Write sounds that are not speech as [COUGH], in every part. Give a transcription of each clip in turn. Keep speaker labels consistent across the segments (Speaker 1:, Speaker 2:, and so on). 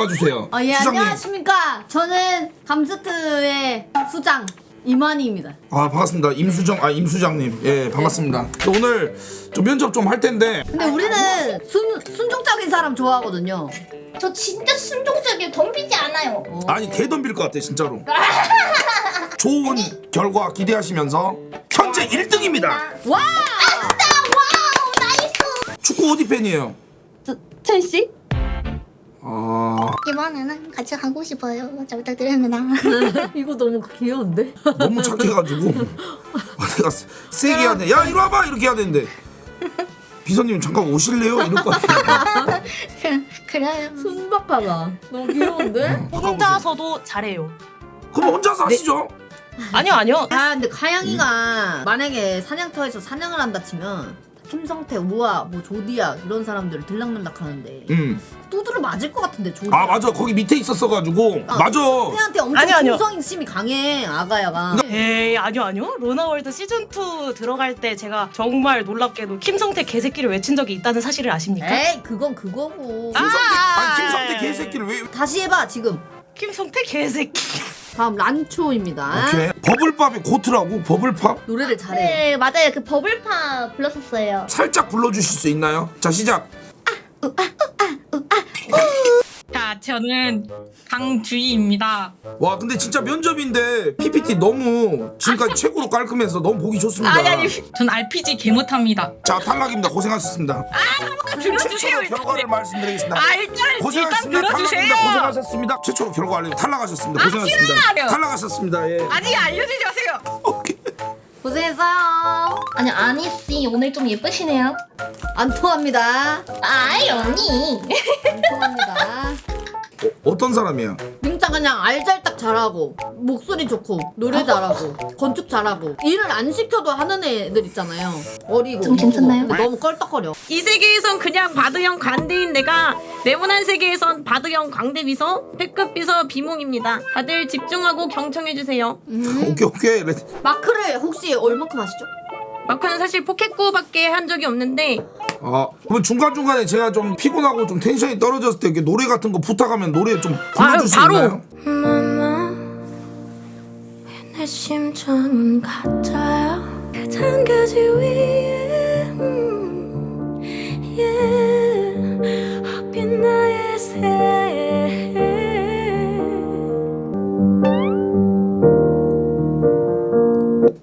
Speaker 1: 나와주세요.
Speaker 2: 어, 예,
Speaker 1: 수장님.
Speaker 2: 안녕하십니까. 저는 감스트의 수장 이만희입니다.
Speaker 1: 아 반갑습니다. 임수정 아 임수장님. 예 반갑습니다. 오늘 좀 면접 좀 할 텐데
Speaker 2: 근데 우리는 순, 순종적인 사람 좋아하거든요.
Speaker 3: 저 진짜 순종적이에요. 덤비지 않아요.
Speaker 1: 아니 개 덤빌 것 같아 진짜로. [LAUGHS] 좋은 결과 기대하시면서 현재 1등입니다.
Speaker 2: 와!
Speaker 3: 와우 나이스.
Speaker 1: 축구 어디 팬이에요?
Speaker 3: 첼시?
Speaker 1: 아
Speaker 3: 이번에는 같이 가고 싶어요. 잘 부탁드립니다. [LAUGHS]
Speaker 2: 이거 너무 귀여운데?
Speaker 1: 너무 착해가지고 [LAUGHS] 아, 내가 세- 세게 해야 돼. 야 이리 와봐 이렇게 해야 되는데 비서님 잠깐 오실래요? 이럴 것 같아.
Speaker 3: 그래요.
Speaker 2: 순박하다. 너무 귀여운데?
Speaker 4: 혼자서도 잘해요.
Speaker 1: 그럼 혼자서 하시죠.
Speaker 4: 아니요, 아니요.
Speaker 2: 아 근데 카양이가 만약에 사냥터에서 사냥을 한다 치면 김성태, 우아, 뭐 조디악 이런 사람들을 들락날락 하는데
Speaker 1: 음.
Speaker 2: 두드러 맞을 것 같은데 조디.
Speaker 1: 아 맞아 거기 밑에 있었어가지고 맞아.
Speaker 2: 성태한테 엄청
Speaker 4: 아니요, 아니요.
Speaker 2: 충성심이 강해 아가야가.
Speaker 4: 에이, 아니요, 아니요. 로나월드 시즌 2 들어갈 때 제가 정말 놀랍게도 김성태 개새끼를 외친 적이 있다는 사실을 아십니까?
Speaker 2: 에이 그건 그거고.
Speaker 1: 김성태
Speaker 4: 아,
Speaker 1: 아니 김성태 개새끼를 왜?
Speaker 2: 다시 해봐 지금.
Speaker 4: 김성태 개새끼.
Speaker 2: 다음 란초입니다.
Speaker 1: 오케이 버블팝이 고트라고 버블팝
Speaker 2: 노래를 잘해.
Speaker 3: 네 맞아요. 그 버블팝 불렀었어요.
Speaker 1: 살짝 불러주실 수 있나요? 자 시작.
Speaker 5: 자, 저는 강주희입니다.
Speaker 1: 와 근데 진짜 면접인데 PPT 너무 지금까지 최고로 깔끔해서 너무 보기 좋습니다.
Speaker 5: 아니, 아니, 전 RPG 개 못합니다.
Speaker 1: 자 탈락입니다. 고생하셨습니다.
Speaker 5: 들어주세요,
Speaker 1: 최초로
Speaker 5: 일단.
Speaker 1: 결과를 말씀드리겠습니다.
Speaker 5: 아, 일단, 일단
Speaker 1: 고생하셨습니다.
Speaker 5: 들어주세요.
Speaker 1: 탈락입니다. 고생하셨습니다. 최초로 결과 알려 탈락하셨습니다. 고생하셨습니다.
Speaker 5: 싫어요.
Speaker 1: 탈락하셨습니다. 예.
Speaker 5: 아직 알려주지 마세요.
Speaker 1: 오케이.
Speaker 2: 고생했어요.
Speaker 3: 아니 아니 씨 오늘 좀 예쁘시네요.
Speaker 2: 안 통합니다.
Speaker 3: 아이 언니.
Speaker 2: 안 통합니다.
Speaker 1: 어, 어떤 사람이야?
Speaker 2: 진짜 그냥 알잘딱 잘하고 목소리 좋고 노래 잘하고 건축 잘하고 일을 안 시켜도 하는 애들 있잖아요. 어리고
Speaker 3: 좀 괜찮나요?
Speaker 2: 근데 너무 껄떡거려.
Speaker 5: 이 세계에선 그냥 바드형 관대인 내가 네모난 세계에선 바드형 광대비서, 패급비서 비몽입니다. 다들 집중하고 경청해주세요.
Speaker 2: 음.
Speaker 1: 오케이 오케이. 레-
Speaker 2: 마크를 혹시 얼마큼 하시죠?
Speaker 5: 마크는 사실 포켓구밖에 한 적이 없는데
Speaker 1: 아 그러면 중간 중간에 제가 좀 피곤하고 좀 텐션이 떨어졌을 때 이렇게 노래 같은 거 부탁하면 노래 좀 불러줄 수
Speaker 5: 바로.
Speaker 1: 있나요?
Speaker 6: 내 심장은 같아요 그 단 가지 위에 음, 나의 새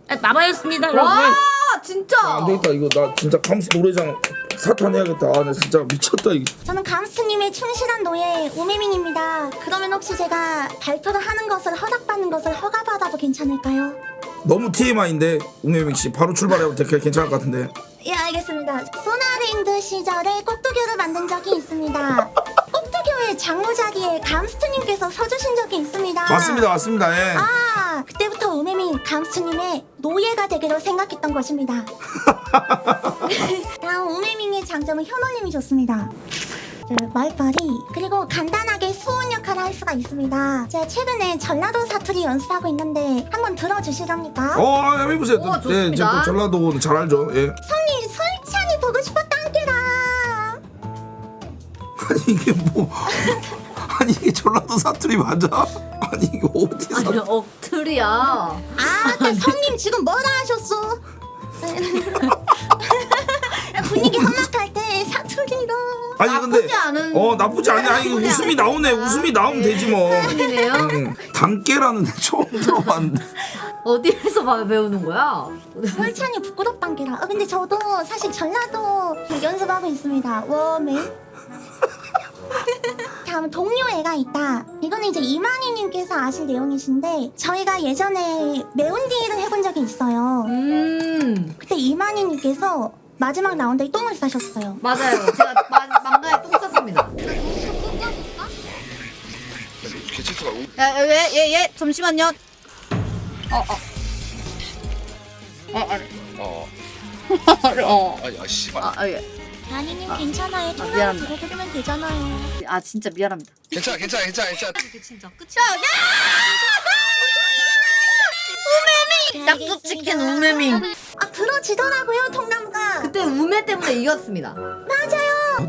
Speaker 5: 아, 마마였습니다, 여러분.
Speaker 2: 와 진짜.
Speaker 1: 아, 안 되겠다 이거 나 진짜 감스 노래장 사탄해야겠다. 아 나 진짜 미쳤다 이게.
Speaker 3: 저는 감스님의 충실한 노예 오메민입니다. 그러면 혹시 제가 발표를 하는 것을 허락받는 것을 허가받아도 괜찮을까요?
Speaker 1: 너무 TMI인데 웅혜민 씨 바로 출발해도 괜찮을 것 같은데.
Speaker 3: 예 알겠습니다. 소나랜드 시절에 꼭두교를 만든 적이 있습니다. [LAUGHS] 꼭두교의 장로 자리에 감스트님께서 서주신 적이 있습니다.
Speaker 1: 맞습니다 맞습니다. 예.
Speaker 3: 아 그때부터 우메민 감스님의 노예가 되기로 생각했던 것입니다. [LAUGHS] 다음 우메민의 장점은 현호님이 좋습니다. 네, 말빨이 그리고 간단하게 수훈 역할을 할 수가 있습니다. 제가 최근에 전라도 사투리 연습하고 있는데 한번 들어주시렵니까?
Speaker 1: 어 아, 해보세요.
Speaker 2: 어,
Speaker 1: 또, 예,
Speaker 2: 좋습니다.
Speaker 1: 제가 또 전라도 잘 알죠. 예.
Speaker 3: 성님 설찬이 보
Speaker 1: 아니 이게 뭐 아니 이게 전라도 사투리 맞아? 아니 이게 어디서
Speaker 2: 아니 억틀이야.
Speaker 3: 아, 또 성님 지금 뭐라 하셨어? 분위기 험악할 때 사투리로.
Speaker 1: 아니 근데
Speaker 2: 나쁘지 않은-
Speaker 1: 어 나쁘지 않네 아니 이게 웃음이 나오네. 웃음이 나오면 되지 뭐
Speaker 2: 이네요.
Speaker 1: 음, 단깨라는 데 처음 들어봤는데
Speaker 2: 어디에서 봐- 배우는 거야?
Speaker 3: 설찬이 부끄럽단 게라. 아, 근데 저도 사실 전라도 연습하고 있습니다. 워맨. [LAUGHS] 다음 동료 애가 있다. 이거는 이제 이만희님께서 아실 내용이신데 저희가 예전에 매운디를 해본 적이 있어요.
Speaker 2: 음
Speaker 3: 그때 이만희님께서 마지막 라운드에 똥을 싸셨어요.
Speaker 2: 맞아요. 제가 마, 망가에 똥 쌌습니다. 야예예 예, 잠시만요.
Speaker 7: 어. 아니, [LAUGHS] 아, 씨발.
Speaker 2: 아, 아, 예.
Speaker 3: 아니님 괜찮아요.
Speaker 2: 아,
Speaker 3: 통화로
Speaker 2: 미안합니다.
Speaker 3: 들어드리면 되잖아요.
Speaker 2: 아 진짜 미안합니다.
Speaker 7: 괜찮아, 괜찮아, 괜찮아, 괜찮아.
Speaker 2: 진짜 끝이야. 약속지킨 우메밍.
Speaker 3: 아 들어지더라고요 통나무가.
Speaker 2: 그때 우메 때문에 이겼습니다.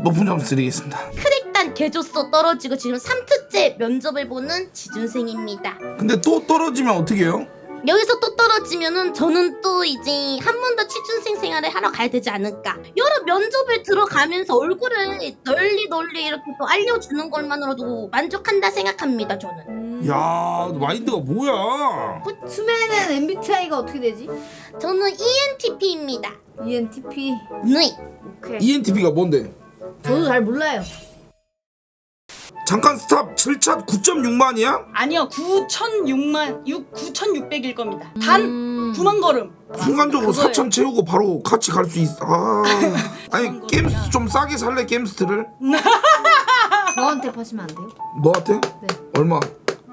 Speaker 1: 높은 점수 드리겠습니다
Speaker 3: 크릭
Speaker 5: 일단 개조서 떨어지고 지금 3트째 면접을 보는 지준생입니다.
Speaker 1: 근데 또 떨어지면 어떻게 해요?
Speaker 5: 여기서 또 떨어지면은 저는 또 이제 한 번 더 취준생 생활을 하러 가야 되지 않을까. 여러 면접을 들어가면서 얼굴을 널리 널리 이렇게 또 알려주는 것만으로도 만족한다 생각합니다, 저는.
Speaker 2: 음.
Speaker 1: 야 마인드가 뭐야
Speaker 2: 춤에는 MBTI가 어떻게 되지?
Speaker 5: 저는 ENTP입니다.
Speaker 2: ENTP.
Speaker 5: 네.
Speaker 2: 오케이.
Speaker 1: ENTP가 뭔데?
Speaker 2: 저도 잘 몰라요.
Speaker 1: 잠깐 스탑 7차 9.6만이야?
Speaker 4: 아니요 9,006만 6 9,600일 겁니다. 단
Speaker 2: 음.
Speaker 4: 9만 걸음.
Speaker 1: 순간적으로
Speaker 2: 그거예요.
Speaker 1: 4천 채우고 바로 같이 갈 수 있어 아 [LAUGHS] 아니 게임스 좀 싸게 살래 게임스트를? [LAUGHS]
Speaker 2: 저한테 파시면 안 돼요?
Speaker 1: 너한테?
Speaker 2: 네.
Speaker 1: 얼마?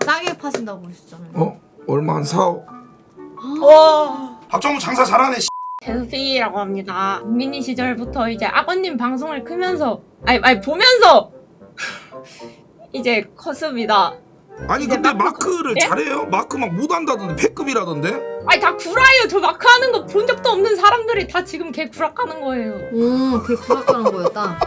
Speaker 2: 싸게 파신다고 그러셨잖아요.
Speaker 1: 어? 얼마 한 4 억
Speaker 4: 와.
Speaker 1: 박정우 장사 잘하네
Speaker 5: 댄스이라고 합니다. 미니 시절부터 이제 아버님 방송을 크면서 아니 아니 보면서 이제 컸습니다.
Speaker 1: 아니
Speaker 5: 이제
Speaker 1: 근데
Speaker 5: 마크-
Speaker 1: 마크를
Speaker 5: 예?
Speaker 1: 잘해요? 마크 막 못한다던데 패급이라던데?
Speaker 5: 아니 다 구라예요. 저 마크 하는 거 본 적도 없는 사람들이 다 지금 개 구락하는 거예요.
Speaker 2: 오, 되게 구락하는 거였다.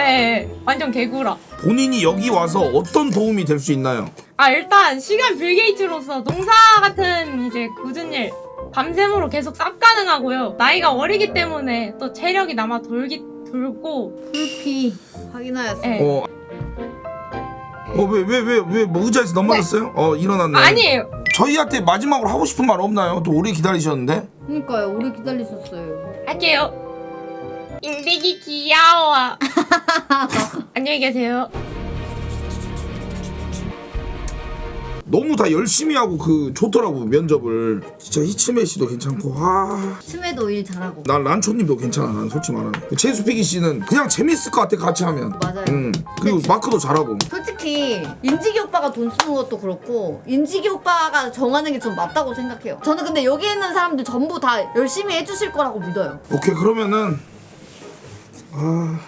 Speaker 5: 예, 예, 완전 개구라.
Speaker 1: 본인이 여기 와서 어떤 도움이 될 수 있나요?
Speaker 5: 아 일단 시간 빌게이츠로서 농사 같은 이제 굳은 일 밤샘으로 계속 쌉 가능하고요. 나이가 어리기 때문에 또 체력이 남아 돌기 돌고
Speaker 2: 풀피 확인하였어.
Speaker 5: 예.
Speaker 1: 어. 어, 왜, 왜, 왜, 왜, 뭐 의자에서 넘어졌어요? 어, 일어났네.
Speaker 5: 아니에요.
Speaker 1: 저희한테 마지막으로 하고 싶은 말 없나요? 또 오래 기다리셨는데?
Speaker 2: 그러니까요, 오래 기다리셨어요.
Speaker 5: 할게요. 인디기 귀여워. [LAUGHS] 안녕히 계세요.
Speaker 1: 너무 다 열심히 하고 그 좋더라고 면접을 진짜 히치메 씨도 괜찮고 아,
Speaker 2: 춤에도 일 잘하고.
Speaker 1: 난 란초님도 괜찮아 난 솔직히 말하면 그 최수피기 씨는 그냥 재밌을 것 같아 같이 하면
Speaker 2: 맞아요.
Speaker 1: 음 그리고 마크도 잘하고
Speaker 2: 솔직히 인지기 오빠가 돈 쓰는 것도 그렇고 인지기 오빠가 정하는 게 좀 맞다고 생각해요. 저는 근데 여기 있는 사람들 전부 다 열심히 해주실 거라고 믿어요.
Speaker 1: 오케이 그러면은 아...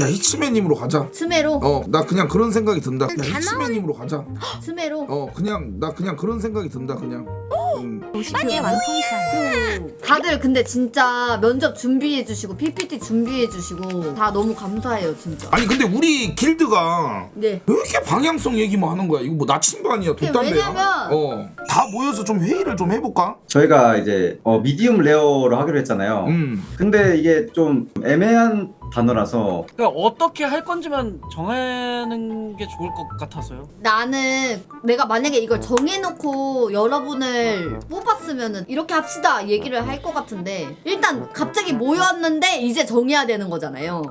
Speaker 1: 야 히치메님으로 가자
Speaker 2: 스메로,
Speaker 1: 어 나 그냥 그런 생각이 든다 야
Speaker 5: 다.
Speaker 1: 히치메님으로 가자 [GASPS]
Speaker 2: 스메로.
Speaker 1: 어 그냥 나 그냥 그런 생각이 든다 그냥 [GASPS] 음.
Speaker 2: 그 다들 근데 진짜 면접 준비해 주시고 PPT 준비해 주시고 다 너무 감사해요 진짜.
Speaker 1: 아니 근데 우리 길드가
Speaker 2: 네.
Speaker 1: 왜 이렇게 방향성 얘기만 하는 거야 이거 뭐 나침반이야 돛담배야
Speaker 2: 왜냐면-
Speaker 1: 어다 모여서 좀 회의를 좀 해볼까
Speaker 8: 저희가 이제 어, 미디움 레어로 하기로 했잖아요.
Speaker 1: 음
Speaker 8: 근데 이게 좀 애매한 단어라서
Speaker 9: 그러니까 어떻게 할 건지만 정하는 게 좋을 것 같아서요.
Speaker 2: 나는 내가 만약에 이걸 정해놓고 여러분을 뽑았으면은 이렇게 합시다 얘기를 할 것 같은데 일단 갑자기 모였는데 이제 정해야 되는 거잖아요.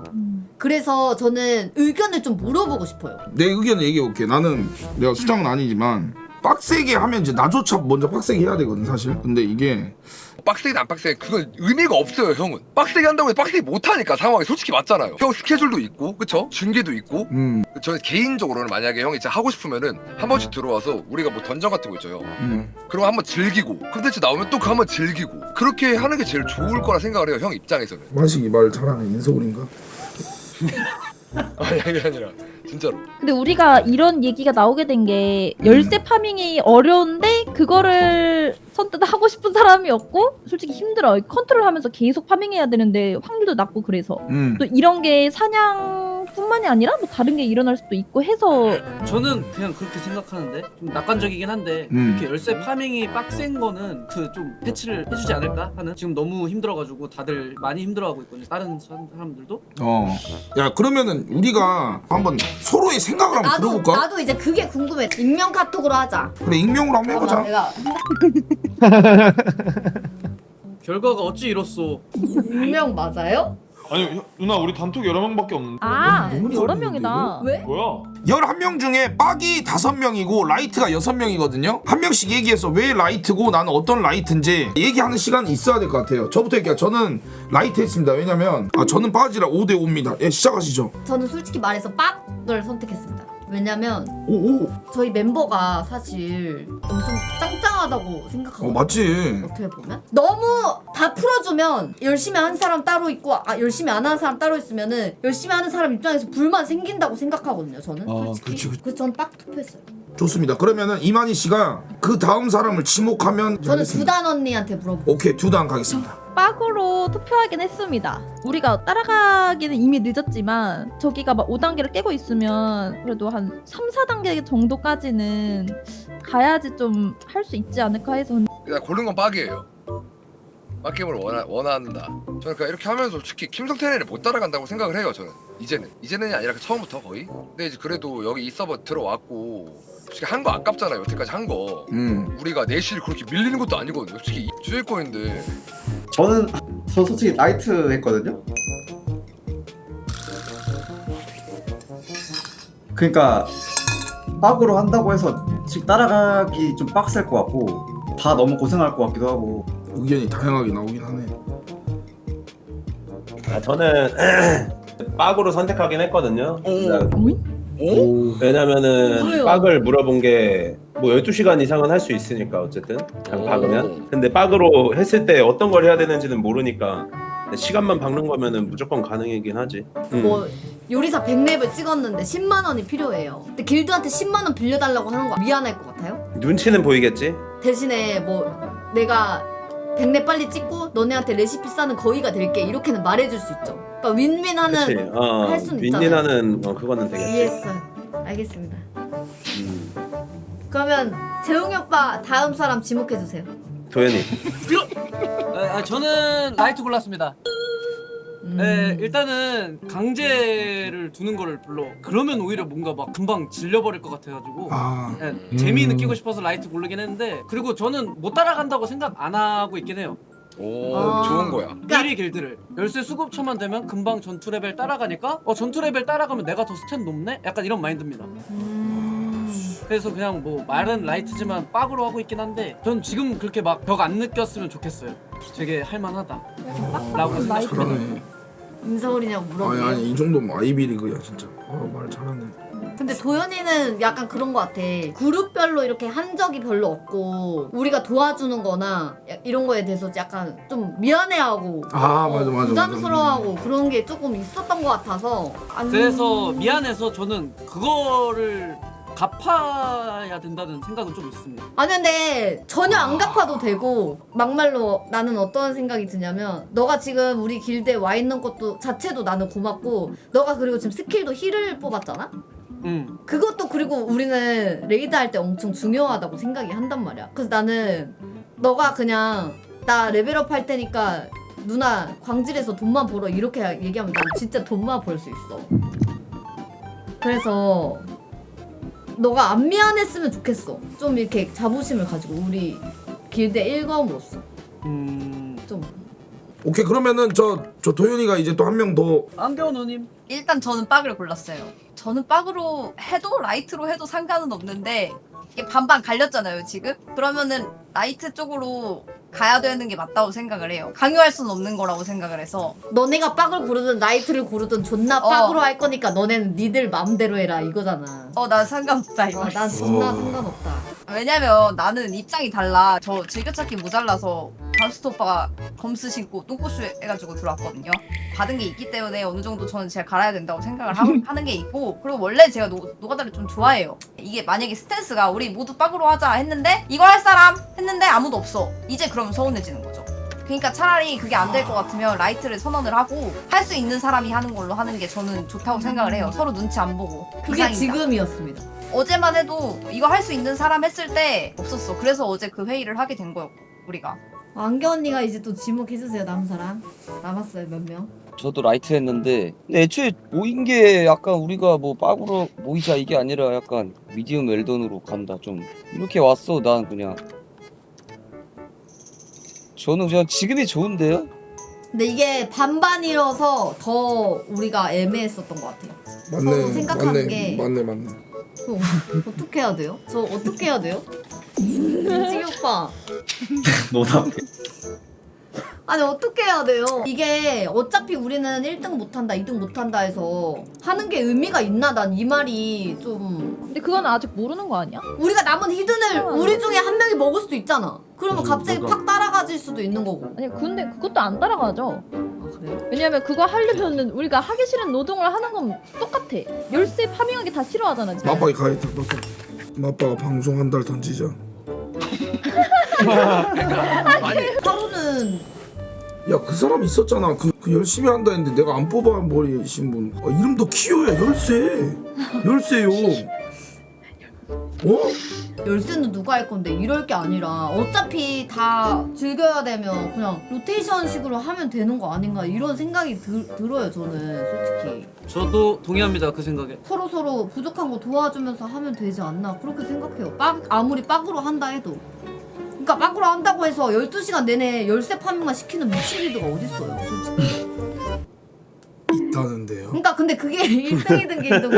Speaker 2: 그래서 저는 의견을 좀 물어보고 싶어요.
Speaker 1: 내 의견을 얘기해 볼게. 나는 내가 수장은 아니지만 빡세게 하면 이제 나조차 먼저 빡세게 해야 되거든 사실. 근데 이게
Speaker 7: 빡세게 안 빡세게 그건 의미가 없어요 형은. 빡세게 한다고 해서 빡세게 못하니까 상황이 솔직히 맞잖아요. 형 스케줄도 있고 그쵸? 중계도 있고.
Speaker 1: 음,
Speaker 7: 저는 개인적으로는 만약에 형이 진짜 하고 싶으면은 한 번씩 들어와서 우리가 뭐 던전 같은 거 있죠
Speaker 1: 음.
Speaker 7: 그럼 한번 즐기고 컨텐츠 나오면 또 그 한번 즐기고. 그렇게 하는 게 제일 좋을 거라 생각을 해요 형 입장에서는.
Speaker 1: 만식이 말 잘하네. 인서울인가? [LAUGHS]
Speaker 7: 아니 아니 아니라 진짜로
Speaker 10: 근데 우리가 이런 얘기가 나오게 된 게 열쇠 파밍이 어려운데 그거를 선뜻 하고 싶은 사람이 없고 솔직히 힘들어 컨트롤하면서 계속 파밍해야 되는데 확률도 낮고 그래서
Speaker 1: 음.
Speaker 10: 또 이런 게 사냥뿐만이 아니라 뭐 다른 게 일어날 수도 있고 해서
Speaker 9: 저는 그냥 그렇게 생각하는데 좀 낙관적이긴 한데
Speaker 1: 음.
Speaker 9: 이렇게 열쇠 파밍이 빡센 거는 그 좀 패치를 해주지 않을까 하는 지금 너무 힘들어가지고 다들 많이 힘들어하고 있거든요. 다른 사- 사람들도
Speaker 1: 어. 야 그러면은 우리가 한번 서로의 생각을 한번
Speaker 2: 나도
Speaker 1: 들어볼까?
Speaker 2: 나도 이제 그게 궁금해. 익명 카톡으로 하자.
Speaker 1: 그래 익명으로 한번 해보자.
Speaker 2: 내가 [LAUGHS]
Speaker 9: 결과가 어찌 이렇소?
Speaker 2: 익명 맞아요?
Speaker 11: 아니 형, 누나 우리 단톡 여러 명밖에 없는데
Speaker 10: 아
Speaker 1: 너무
Speaker 10: 여러
Speaker 1: 어려운데,
Speaker 10: 명이다
Speaker 2: 왜?
Speaker 11: 뭐야?
Speaker 1: 11명 중에 빡이 5명이고 라이트가 6명이거든요. 한 명씩 얘기해서 왜 라이트고 나는 어떤 라이트인지 얘기하는 시간이 있어야 될 것 같아요. 저부터 얘기할게요. 저는 라이트 했습니다. 왜냐면 아 저는 빠지라 5대 5입니다. 예, 시작하시죠.
Speaker 2: 저는 솔직히 말해서 빡 을 선택했습니다. 왜냐면
Speaker 1: 오, 오.
Speaker 2: 저희 멤버가 사실 엄청 짱짱하다고 생각하고
Speaker 1: 어 맞지.
Speaker 2: 어떻게 보면 너무 다 풀어주면 열심히 하는 사람 따로 있고 아 열심히 안 하는 사람 따로 있으면은 열심히 하는 사람 입장에서 불만 생긴다고 생각하거든요 저는
Speaker 1: 아,
Speaker 2: 솔직히
Speaker 1: 그치, 그치.
Speaker 2: 그래서 저는 빡 투표했어요
Speaker 1: 좋습니다. 그러면은 이만희 씨가 그 다음 사람을 지목하면
Speaker 2: 저는
Speaker 1: 하겠습니다.
Speaker 2: 두단 언니한테 물어보.
Speaker 1: 오케이 두 단 가겠습니다.
Speaker 10: 빡으로 투표하긴 했습니다. 우리가 따라가기는 이미 늦었지만 저기가 막 5단계를 깨고 있으면 그래도 한 3, 4단계 정도까지는 가야지 좀 할 수 있지 않을까 해서
Speaker 7: 그냥 고른 건 빡이에요. 빡게임을 원하, 원한다. 저는 그러니까 이렇게 하면서 솔직히 김성태를 못 따라간다고 생각을 해요. 저는 이제는 이제는이 아니라 처음부터 거의. 근데 이제 그래도 여기 이 서버 들어왔고 솔직히 한 거 아깝잖아요. 여태까지 한 거.
Speaker 1: 음.
Speaker 7: 우리가 내실 그렇게 밀리는 것도 아니거든요. 솔직히 주일거인데
Speaker 8: 저는 저 솔직히 라이트 했거든요. 그러니까 빡으로 한다고 해서 지금 따라가기 좀 빡셀 것 같고 다 너무 고생할 것 같기도 하고
Speaker 1: 의견이 다양하게 나오긴 하네.
Speaker 12: 아, 저는 [CLEARS THROAT] 빡으로 선택하긴 했거든요. 그냥
Speaker 1: 오.
Speaker 12: 왜냐면은? 빡을 물어본 게 뭐 12시간 이상은 할 수 있으니까 어쨌든 그냥
Speaker 7: 오.
Speaker 12: 박으면 근데 빡으로 했을 때 어떤 걸 해야 되는지는 모르니까 시간만 박는 거면은 무조건 가능이긴 하지 음.
Speaker 2: 뭐 요리사 100렙을 찍었는데 10만 원이 필요해요. 근데 길드한테 10만 원 빌려달라고 하는 거 미안할 것 같아요?
Speaker 12: 눈치는 보이겠지?
Speaker 2: 대신에 뭐 내가 100렙 빨리 찍고 너네한테 레시피 싸는 거위가 될게 이렇게는 말해줄 수 있죠. 그러니까 윈윈하는
Speaker 12: 어,
Speaker 2: 할 수는 있잖아요.
Speaker 12: 윈윈하는 어, 그거는 되겠지
Speaker 2: 이해했어요. 알겠습니다.
Speaker 12: 음.
Speaker 2: 그러면 재웅이 오빠 다음 사람 지목해 주세요.
Speaker 12: 도현이 [LAUGHS]
Speaker 9: 아, 아, 저는 라이트 골랐습니다.
Speaker 2: 음.
Speaker 9: 네, 일단은 강제를 두는 거를 별로 그러면 오히려 뭔가 막 금방 질려버릴 것 같아가지고
Speaker 1: 아.
Speaker 9: 네,
Speaker 1: 음.
Speaker 9: 재미 느끼고 싶어서 라이트 고르긴 했는데 그리고 저는 못 따라간다고 생각 안 하고 있긴 해요.
Speaker 7: 오
Speaker 2: 아.
Speaker 7: 좋은 거야.
Speaker 9: 1위 길드를 열쇠 수급처만 되면 금방 전투 레벨 따라가니까 어 전투 레벨 따라가면 내가 더 스탯 높네? 약간 이런 마인드입니다.
Speaker 2: 음.
Speaker 9: 그래서 그냥 뭐 말은 라이트지만 빡으로 하고 있긴 한데 전 지금 그렇게 막 벽 안 느꼈으면 좋겠어요. 되게 할만하다. 라고 생각합니다.
Speaker 2: 인서울이냐고
Speaker 1: 아니
Speaker 2: 물어보요.
Speaker 1: 아니 이 정도면 아이비리그야 진짜. 아, 말 잘하네.
Speaker 2: 근데 도현이는 약간 그런 것 같아. 그룹별로 이렇게 한 적이 별로 없고 우리가 도와주는 거나 야- 이런 거에 대해서 약간 좀 미안해하고
Speaker 1: 아 맞아 맞아.
Speaker 2: 부담스러워하고 그런 게 조금 있었던 것 같아서 안...
Speaker 9: 그래서 미안해서 저는 그거를 갚아야 된다는 생각은 좀 있습니다.
Speaker 2: 아니 근데 전혀 안 갚아도 되고 막말로 나는 어떤 생각이 드냐면 너가 지금 우리 길드에 와 있는 것도 자체도 나는 고맙고 너가 그리고 지금 스킬도 힐을 뽑았잖아?
Speaker 9: 음.
Speaker 2: 그것도 그리고 우리는 레이드 할 때 엄청 중요하다고 생각이 한단 말이야. 그래서 나는 너가 그냥 나 레벨업 할 테니까 누나 광질에서 돈만 벌어 이렇게 얘기하면 난 진짜 돈만 벌 수 있어. 그래서 너가 안 미안했으면 좋겠어. 좀 이렇게 자부심을 가지고 우리 길드 일검으로서
Speaker 9: 음.
Speaker 2: 좀
Speaker 1: 오케이 그러면은 저 저 도현이가 이제 또 한 명 더.
Speaker 9: 안겨운 누님.
Speaker 13: 일단 저는 빡을 골랐어요. 저는 빡으로 해도 라이트로 해도 상관은 없는데 이게 반반 갈렸잖아요 지금. 그러면은 라이트 쪽으로 가야 되는 게 맞다고 생각을 해요. 강요할 수는 없는 거라고 생각을 해서.
Speaker 2: 너네가 빡을 고르든 나이트를 고르든 존나
Speaker 13: 어.
Speaker 2: 빡으로 할 거니까 너네는 니들 맘대로 해라 이거잖아.
Speaker 13: 어나 상관없다 이거.
Speaker 2: 어, 난 존나
Speaker 1: 어.
Speaker 2: 상관없다.
Speaker 13: 왜냐면 나는 입장이 달라. 저 즐겨찾기 모자라서 감스트 오빠가 검스 신고 똥꼬슈 해가지고 들어왔거든요. 받은 게 있기 때문에 어느 정도 저는 제가 갈아야 된다고 생각을 하, [LAUGHS] 하는 게 있고 그리고 원래 제가 노, 노가다를 좀 좋아해요. 이게 만약에 스탠스가 우리 모두 빡으로 하자 했는데 이거 할 사람 했는데 아무도 없어. 이제 그러면 서운해지는 거죠. 그러니까 차라리 그게 안 될 것 같으면 라이트를 선언을 하고 할 수 있는 사람이 하는 걸로 하는 게 저는 좋다고 생각을 해요. 서로 눈치 안 보고.
Speaker 2: 그게
Speaker 13: 이상이다.
Speaker 2: 지금이었습니다.
Speaker 13: 어제만 해도 이거 할 수 있는 사람 했을 때 없었어. 그래서 어제 그 회의를 하게 된 거였고 우리가.
Speaker 2: 안겨 언니가 이제 또 지목해주세요 남은 사람 남았어요 몇 명?
Speaker 14: 저도 라이트 했는데 근데 애초에 모인 게 약간 우리가 뭐 빡으로 모이자 이게 아니라 약간 미디움 웰던으로 간다 좀 이렇게 왔어 난 그냥 저는 그냥 지금이 좋은데요?
Speaker 2: 근데 이게 반반이라서 더 우리가 애매했었던 것 같아요. 서로
Speaker 1: 맞네.
Speaker 2: 생각하는
Speaker 1: 맞네.
Speaker 2: 게-
Speaker 1: 맞네 맞네.
Speaker 2: 어, 어떻게 해야 돼요? 저 어떻게 해야 돼요? 민지 오빠 [LAUGHS]
Speaker 8: 노답
Speaker 2: 아니 어떻게 해야 돼요? 이게 어차피 우리는 1등 못한다 2등 못한다 해서 하는 게 의미가 있나 난 이 말이 좀
Speaker 10: 근데 그건 아직 모르는 거 아니야?
Speaker 2: 우리가 남은 히든을 우리 중에 한 명이 먹을 수도 있잖아 그러면
Speaker 1: 음,
Speaker 2: 갑자기
Speaker 1: 맞아.
Speaker 2: 팍 따라가질 수도 있는 거고
Speaker 10: 아니 근데 그것도 안 따라가죠.
Speaker 2: 아 그래요?
Speaker 10: 왜냐면 그거 하려면은 우리가 하기 싫은 노동을 하는 건 똑같아. 열쇠 파밍하기 다 싫어하잖아. 지금.
Speaker 1: 맞박이 가야겠다. 맞박. 아빠가 방송 한 달 던지자 [LAUGHS]
Speaker 2: 하루는
Speaker 1: 야 그 사람 있었잖아. 그, 그 열심히 한다 했는데 내가 안 뽑아버리신 분. 아, 이름도 키오야 열쇠. 열쇠요. 어?
Speaker 2: 열쇠는 누가 할 건데? 이럴 게 아니라 어차피 다 즐겨야 되면 그냥 로테이션 식으로 하면 되는 거 아닌가 이런 생각이 들, 들어요 저는 솔직히.
Speaker 9: 저도 동의합니다 그 생각에.
Speaker 2: 서로 서로 부족한 거 도와주면서 하면 되지 않나 그렇게 생각해요. 빡 아무리 빡으로 한다 해도 그러니까 빡으로 한다고 해서 12시간 내내 열쇠 파밍만 시키는 미친 일드가 어딨어요 솔직히
Speaker 1: 있다는데요
Speaker 2: 그러니까 근데 그게 [LAUGHS] 1등이든 게이든고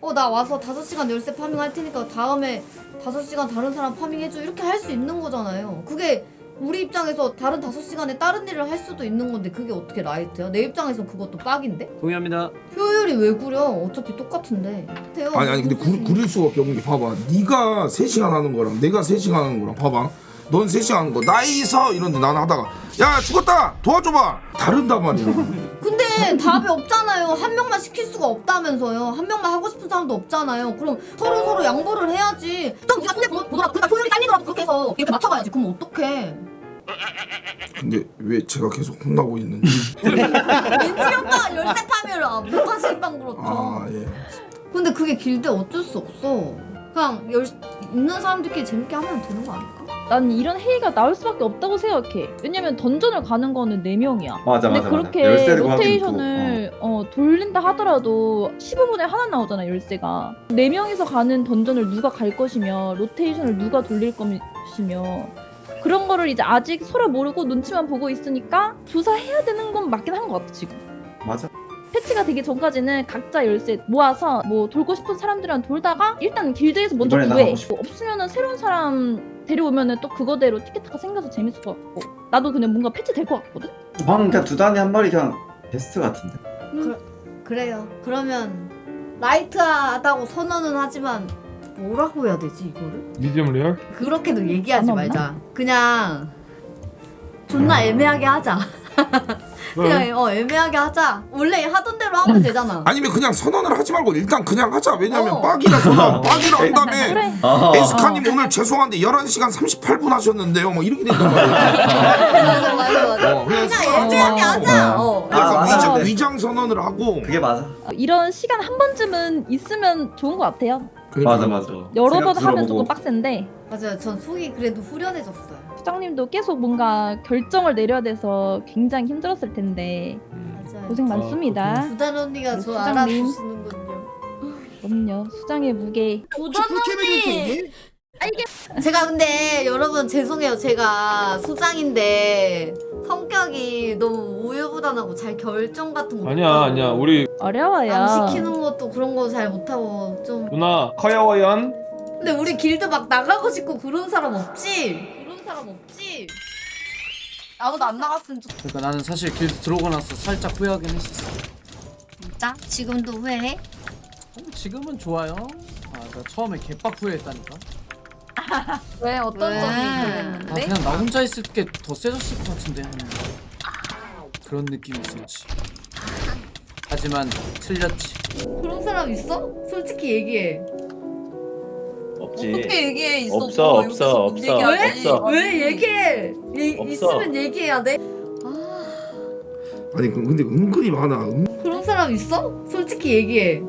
Speaker 2: 어 나 와서 5시간 열쇠 파밍 할 테니까 다음에 5시간 다른 사람 파밍 해줘 이렇게 할 수 있는 거잖아요 그게 우리 입장에서 다른 5시간에 다른 일을 할 수도 있는 건데 그게 어떻게 라이트야? 내 입장에선 그것도 빡인데?
Speaker 9: 동의합니다.
Speaker 2: 효율이 왜 구려? 어차피 똑같은데 돼요.
Speaker 1: 아니 아니 근데 구, 구릴 수밖에 없는 게 봐봐 네가 3시간 하는 거랑 내가 3시간 하는 거랑 봐봐 넌 3시간 하는 거 나이서 이런데 나는 하다가 야 죽었다 도와줘봐 다른단 말이야
Speaker 2: 근데 답이 없잖아요. 한 명만 시킬 수가 없다면서요. 한 명만 하고 싶은 사람도 없잖아요. 그럼 서로 서로 양보를 해야지. 또 네가 손에 보더라. 그러니까 효율이 딸리더라도 그렇게 해서 이렇게 맞춰가야지. 그럼 어떡해?
Speaker 1: 근데 왜 제가 계속 혼나고 있는지
Speaker 2: 민지 오빠 열쇠 파멸을 안 못하실방 그렇죠.
Speaker 1: 아예
Speaker 2: 근데 그게 길드 어쩔 수 없어. 그냥 열 있는 사람들끼리 재밌게 하면 되는 거 아닐까?
Speaker 10: 난 이런 회의가 나올 수밖에 없다고 생각해. 왜냐면 던전을 가는 거는 4명이야.
Speaker 8: 맞아,
Speaker 10: 근데
Speaker 8: 맞아, 맞아.
Speaker 10: 그렇게
Speaker 8: 열쇠를
Speaker 10: 로테이션을 어, 돌린다 하더라도 15분에 하나 나오잖아, 열쇠가. 4명이서 가는 던전을 누가 갈 것이며 로테이션을 누가 돌릴 것이며 그런 거를 이제 아직 서로 모르고 눈치만 보고 있으니까 조사해야 되는 건 맞긴 한 것 같아, 지금. 패치가 되기 전까지는 각자 열쇠 모아서 뭐 돌고 싶은 사람들이랑 돌다가 일단 길드에서 먼저
Speaker 8: 이번에
Speaker 10: 구해
Speaker 8: 나가고 싶어.
Speaker 10: 뭐 없으면은 새로운 사람 데려오면은 또 그거대로 티켓타가 생겨서 재밌을 것 같고 나도 그냥 뭔가 패치 될 것 같거든
Speaker 8: 방금 그냥 두 단에 한 마리 그냥 베스트 같은데.
Speaker 2: 그래요. 그러면 라이트하다고 선언은 하지만 뭐라고 해야 되지 이거를?
Speaker 11: 미디엄 레알?
Speaker 2: 그렇게도 얘기하지
Speaker 10: 안
Speaker 2: 말자. 그냥 존나 애매하게 하자. 그냥 어 애매하게 하자. 원래 하던 대로 하면 되잖아.
Speaker 1: 아니면 그냥 선언을 하지 말고 일단 그냥 하자 왜냐면
Speaker 2: 어.
Speaker 1: 빡이라 선언 빡이라 한 다음에
Speaker 10: 그래
Speaker 8: 아,
Speaker 1: 에스카님 오늘 죄송한데 11시간 38분 하셨는데요 뭐 이렇게 된단 말이야
Speaker 2: 맞아 맞아 맞아.
Speaker 1: 어, 그래서
Speaker 2: 그냥 애매하게 하자. 어.
Speaker 1: 약간
Speaker 8: 아, 맞아.
Speaker 1: 위장, 위장 선언을 하고
Speaker 8: 그게 맞아.
Speaker 10: 어, 이런 시간 한 번쯤은 있으면 좋은 것 같아요
Speaker 8: 맞아, 맞아.
Speaker 10: 여러
Speaker 8: 생각
Speaker 10: 번 하면
Speaker 8: 들어보고.
Speaker 10: 조금 빡센데
Speaker 2: 맞아요. 전 속이 그래도 후련해졌어요.
Speaker 10: 수장님도 계속 뭔가 결정을 내려야 돼서 굉장히 힘들었을 텐데
Speaker 2: 맞아요.
Speaker 10: 고생 많습니다
Speaker 2: 부단 언니가 저. 알아주시는군요.
Speaker 10: 그럼요 수장의 무게
Speaker 5: 부단 언니.
Speaker 2: 제가 근데 여러분 죄송해요. 제가 소장인데 성격이 너무 우유부단하고 잘 결정 같은 거
Speaker 11: 아니야
Speaker 2: 못하고
Speaker 11: 아니야 우리
Speaker 10: 어려워요
Speaker 2: 남 시키는 것도 그런 거 잘 못하고 좀
Speaker 11: 누나 커야와얀
Speaker 2: 근데 우리 길드 막 나가고 싶고 그런 사람 없지? 그런 사람 없지?
Speaker 13: 아무도 안 나갔으면 좋
Speaker 9: 그러니까 나는 사실 길드 들어오고 나서 살짝 후회하긴 했었어.
Speaker 2: 진짜? 지금도 후회해?
Speaker 9: 어, 지금은 좋아요. 아, 나 처음에 개빡 후회했다니까. [LAUGHS]
Speaker 13: 왜 어떤
Speaker 2: 왜?
Speaker 13: 점이
Speaker 9: 아,
Speaker 13: 그랬는데?
Speaker 9: 그냥 나 혼자 있을 게 더 세졌을 것 같은데 하는 그런 느낌이 있었지. 하지만 틀렸지.
Speaker 2: 그런 사람 있어? 솔직히 얘기해.
Speaker 12: 없지.
Speaker 13: 어떻게 얘기해 있어?
Speaker 12: 없어, 없어, 없어, 없어.
Speaker 2: 왜 얘기해? 이,
Speaker 12: 없어.
Speaker 2: 있으면 얘기해야 돼?
Speaker 1: 아니 그- 근데 은근히 많아 은-
Speaker 2: 그런 사람 있어? 솔직히 얘기해.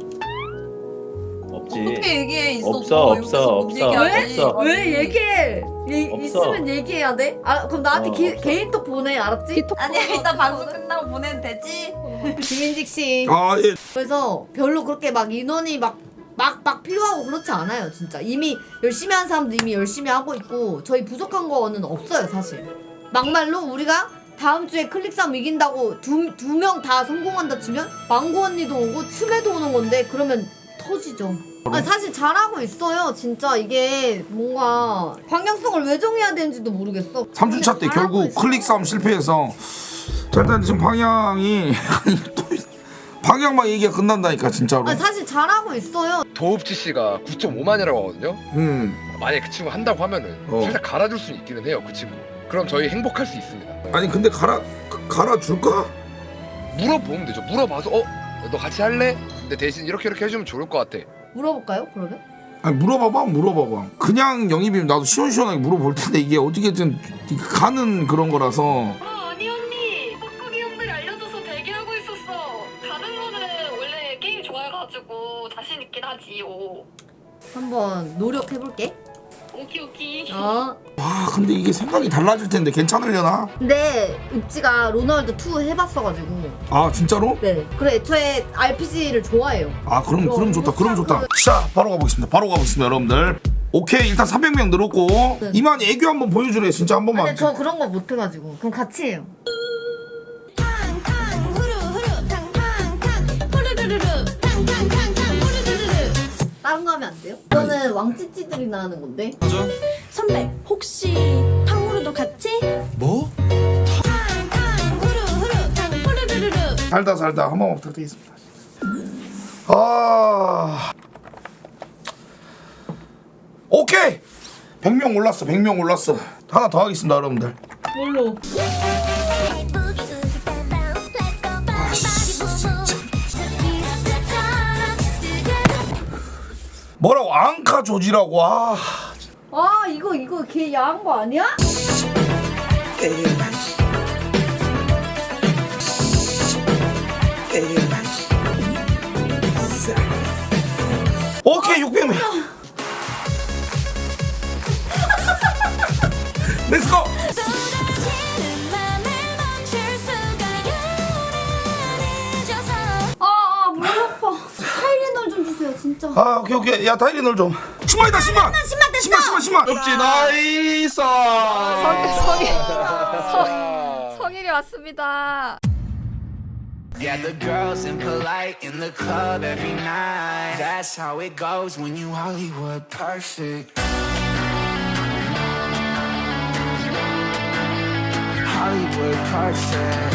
Speaker 12: 없지.
Speaker 13: 어떻게 얘기해 있어?
Speaker 12: 없어, 없어, 없어. 없어.
Speaker 2: 왜 얘기해? 이,
Speaker 12: 없어.
Speaker 2: 있으면 얘기해야 돼? 아 그럼 나한테
Speaker 12: 어,
Speaker 2: 기,
Speaker 12: 없어.
Speaker 2: 개인톡 보내 알았지?
Speaker 13: 아니야 일단 방송 끝나고 보내면 되지.
Speaker 2: 김인직 씨.
Speaker 1: 아 예
Speaker 2: 그래서 별로 그렇게 막 인원이 막 막 막 필요하고 그렇지 않아요 진짜. 이미 열심히 한 사람도 이미 열심히 하고 있고 저희 부족한 거는 없어요 사실. 막말로 우리가 다음 주에 클릭 싸움 이긴다고 두 두 명 다 성공한다 치면 망고 언니도 오고 츠메도 오는 건데 그러면 터지죠. 아니, 사실 잘하고 있어요 진짜. 이게 뭔가 방향성을 왜 정해야 되는지도 모르겠어.
Speaker 1: 3주차 때 결국
Speaker 2: 있어.
Speaker 1: 클릭 싸움 실패해서. 자, 일단 지금 방향이 [LAUGHS] 또 방향만 얘기가 끝난다니까 진짜로
Speaker 2: 아니, 사실 잘하고 있어요
Speaker 7: 도읍지 씨가 9.5만이라고 하거든요.
Speaker 1: 음
Speaker 7: 만약에 그 친구 한다고 하면은
Speaker 1: 어.
Speaker 7: 살짝 갈아줄 수 있기는 해요 그 친구. 그럼 저희 행복할 수 있습니다.
Speaker 1: 아니 근데 갈아 갈아 줄까?
Speaker 7: 물어보면 되죠. 물어봐서 어? 너 같이 할래? 근데 대신 이렇게 이렇게 해주면 좋을 것 같아.
Speaker 2: 물어볼까요 그러면?
Speaker 1: 아니 물어봐봐 물어봐봐 그냥 영입이면 나도 시원시원하게 물어볼 텐데 이게 어떻게든 가는 그런 거라서
Speaker 2: 한번 노력해볼게.
Speaker 6: 오키 오키
Speaker 2: 어.
Speaker 1: 와 근데 이게 생각이 달라질 텐데 괜찮으려나?
Speaker 2: 근데 읍지가 로나월드 2 해봤어가지고.
Speaker 1: 아 진짜로?
Speaker 2: 네. 그래 애초에 RPG를 좋아해요.
Speaker 1: 아 그럼 그럼 좋다 그럼 좋다 자 바로 가보겠습니다 바로 가보겠습니다 여러분들 오케이 일단 300명 늘었고
Speaker 2: 네.
Speaker 1: 이만 애교 한번 보여주래 진짜 한 번만
Speaker 2: 근데 저 그런 거 못해가지고. 그럼 같이 해요. 다른 거 하면 안 돼요? 저는 왕찌찌들이나 하는 건데.
Speaker 6: 선배 혹시 탕후루도 같이?
Speaker 1: 뭐? 살다 살다 한 번만 부탁드리겠습니다 아 오케이 100명 올랐어 100명 올랐어 하나 더 하겠습니다 여러분들
Speaker 4: 뭘로?
Speaker 1: 뭐라고? 앙카 조지라고. 아
Speaker 2: 아 이거 이거 걔 야한 거 아니야?
Speaker 1: 오케이 600명 아 오케이 오케이 야 다이리놀 좀 신발이다 신발
Speaker 2: 신발 됐어.
Speaker 1: 신발 신발 신발 없지 나이스
Speaker 2: 성일이 왔습니다.
Speaker 15: Yeah, the girls impolite in the club every night. That's how it goes when you Hollywood perfect. Hollywood perfect.